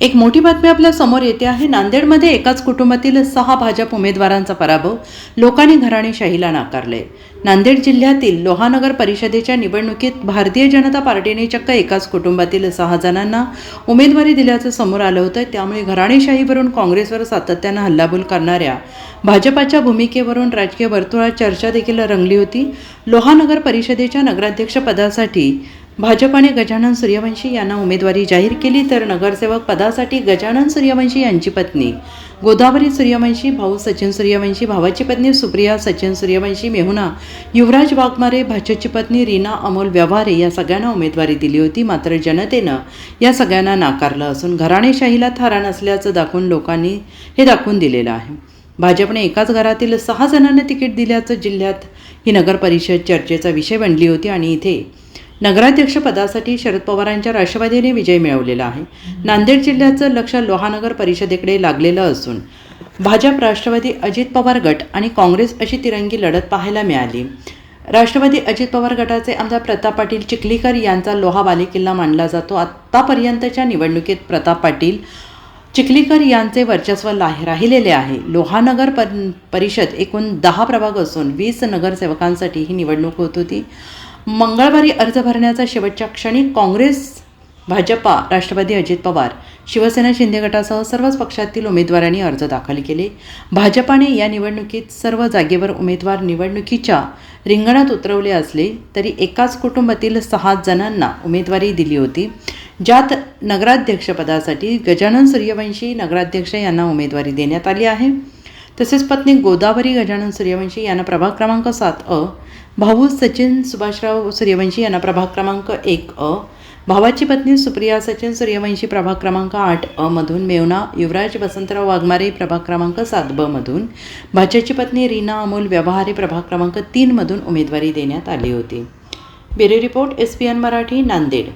एक मोठी बातमी आपल्यासमोर येते आहे. नांदेडमध्ये एकाच कुटुंबातील सहा भाजप उमेदवारांचा पराभव. लोकांनी घराणेशाहीला नाकारले. नांदेड जिल्ह्यातील लोहानगर परिषदेच्या निवडणुकीत भारतीय जनता पार्टीने चक्क एकाच कुटुंबातील सहा जणांना उमेदवारी दिल्याचं समोर आलं होतं. त्यामुळे घराणेशाहीवरून काँग्रेसवर सातत्यानं हल्लाबोल करणाऱ्या भाजपाच्या भूमिकेवरून राजकीय वर्तुळात चर्चा देखील रंगली होती. लोहानगर परिषदेच्या नगराध्यक्षपदासाठी भाजपाने गजानन सूर्यवंशी यांना उमेदवारी जाहीर केली तर नगरसेवक पदासाठी गजानन सूर्यवंशी यांची पत्नी. गोदावरी सूर्यवंशी भाऊ सचिन सूर्यवंशी भावाची पत्नी सुप्रिया सचिन सूर्यवंशी मेहुना युवराज वाघमारे भाजपची पत्नी रीना अमोल व्यवहारे या सगळ्यांना उमेदवारी दिली होती. मात्र जनतेनं या सगळ्यांना नाकारलं असून घराणेशाहीला थारा नसल्याचं दाखवून लोकांनी हे दाखवून दिलेलं आहे. भाजपने एकाच घरातील सहा जणांना तिकीट दिल्याचं जिल्ह्यात ही नगरपरिषद चर्चेचा विषय बनली होती आणि इथे नगराध्यक्षपदासाठी शरद पवारांच्या राष्ट्रवादीने विजय मिळवलेला आहे. नांदेड जिल्ह्याचं लक्ष लोहानगर परिषदेकडे लागलेलं असून भाजप राष्ट्रवादी अजित पवार गट आणि काँग्रेस अशी तिरंगी लढत पाहायला मिळाली. राष्ट्रवादी अजित पवार गटाचे आमदार प्रताप पाटील चिखलीकर यांचा लोहा बालेकिल्ला मानला जातो. आत्तापर्यंतच्या निवडणुकीत प्रताप पाटील चिखलीकर यांचे वर्चस्व ला- राहिलेले आहे. लोहानगर पर परिषद एकूण दहा प्रभाग असून वीस नगरसेवकांसाठी ही निवडणूक होत होती. मंगळवारी अर्ज भरण्याचा शेवटच्या क्षणी काँग्रेस भाजपा राष्ट्रवादी अजित पवार शिवसेना शिंदे गटासह सर्वच पक्षातील उमेदवारांनी अर्ज दाखल केले. भाजपाने या निवडणुकीत सर्व जागेवर उमेदवार निवडणुकीच्या रिंगणात उतरवले असले तरी एकाच कुटुंबातील सहा जणांना उमेदवारी दिली होती. ज्यात नगराध्यक्षपदासाठी गजानन सूर्यवंशी नगराध्यक्ष यांना उमेदवारी देण्यात आली आहे. तसेच पत्नी गोदावरी गजानन सूर्यवंशी यांना प्रभाग क्रमांक सात अ भाऊ सचिन सुभाषराव सूर्यवंशी यांना प्रभाग क्रमांक एक अ भावाची पत्नी सुप्रिया सचिन सूर्यवंशी प्रभाग क्रमांक आठ अ मधून मेवना युवराज वसंतराव वाघमारे प्रभाग क्रमांक सात ब मधून भाच्याची पत्नी रीना अमोल व्यवहारे प्रभाग क्रमांक तीन मधून उमेदवारी देण्यात आली होती. Bureau report S P N Marathi Nanded.